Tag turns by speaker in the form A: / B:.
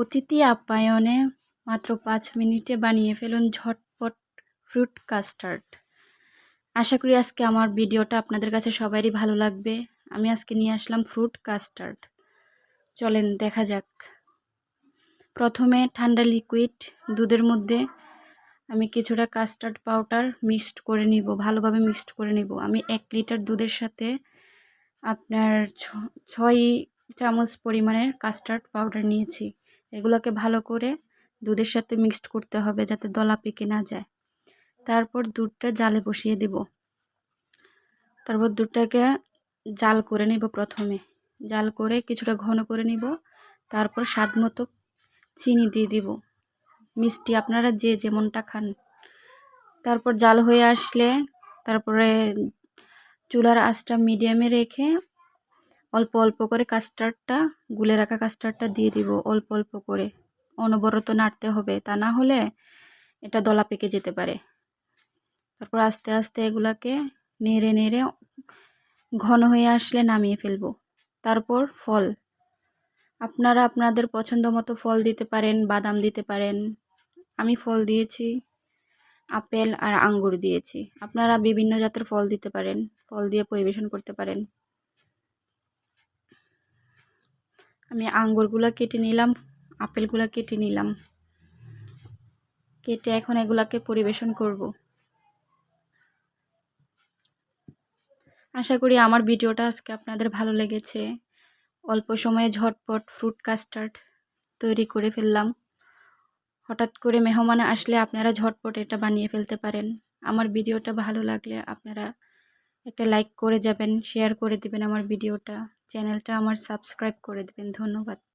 A: অতিথি আপ্যায়নে মাত্র পাঁচ মিনিটে বানিয়ে ফেলুন ঝটপট ফ্রুট কাস্টার্ড। আশা করি আজকে আমার ভিডিওটা আপনাদের কাছে সবারই ভালো লাগবে। আমি আজকে নিয়ে আসলাম ফ্রুট কাস্টার্ড। চলেন দেখা যাক। প্রথমে ঠান্ডা লিকুইড দুধের মধ্যে আমি কিছুটা কাস্টার্ড পাউডার মিক্সড করে নিব, ভালোভাবে মিক্সড করে নিব। আমি এক লিটার দুধের সাথে আপনার ছয় চামচ পরিমাণের কাস্টার্ড পাউডার নিয়েছি। এগুলোকে ভালো করে দুধের সাথে মিক্সড করতে হবে যাতে দলা পেকে না যায়। তারপর দুধটা জালে বসিয়ে দেব। তারপর দুধটাকে জাল করে নেব প্রথমে। জাল করে কিছুটা ঘন করে নিব। তারপর স্বাদ মতো চিনি দিয়ে দিব। মিষ্টি আপনারা যে যেমনটা খান। তারপর জাল হয়ে আসলে তারপরে চুলার আঁচটা মিডিয়ামে রেখে অল্প অল্প করে কাস্টার্ডটা, গুলে রাখা কাস্টার্ডটা দিয়ে দিব অল্প অল্প করে। অনবরত নাড়তে হবে, তা না হলে এটা দলা পেকে যেতে পারে। তারপর আস্তে আস্তে এগুলাকে নেড়ে নেড়ে ঘন হয়ে আসলে নামিয়ে ফেলব। তারপর ফল। আপনারা আপনাদের পছন্দ মতো ফল দিতে পারেন, বাদাম দিতে পারেন। আমি ফল দিয়েছি, আপেল আর আঙ্গুর দিয়েছি। আপনারা বিভিন্ন জাতের ফল দিতে পারেন, ফল দিয়ে পরিবেশন করতে পারেন। আমি আঙ্গুরগুলো কেটে নিলাম, আপেলগুলো কেটে নিলাম। কেটে এখন এগুলাকে পরিবেশন করব। আশা করি আমার ভিডিওটা আজকে আপনাদের ভালো লেগেছে। অল্প সময়ে ঝটপট ফ্রুট কাস্টার্ড তৈরি করে ফেললাম। হঠাৎ করে মেহমান আসলে আপনারা ঝটপট এটা বানিয়ে ফেলতে পারেন। আমার ভিডিওটা ভালো লাগলে আপনারা একটা লাইক করে যাবেন শেয়ার করে দিবেন আমার ভিডিওটা চ্যানেলটা আমার সাবস্ক্রাইব করে দেবেন, ধন্যবাদ।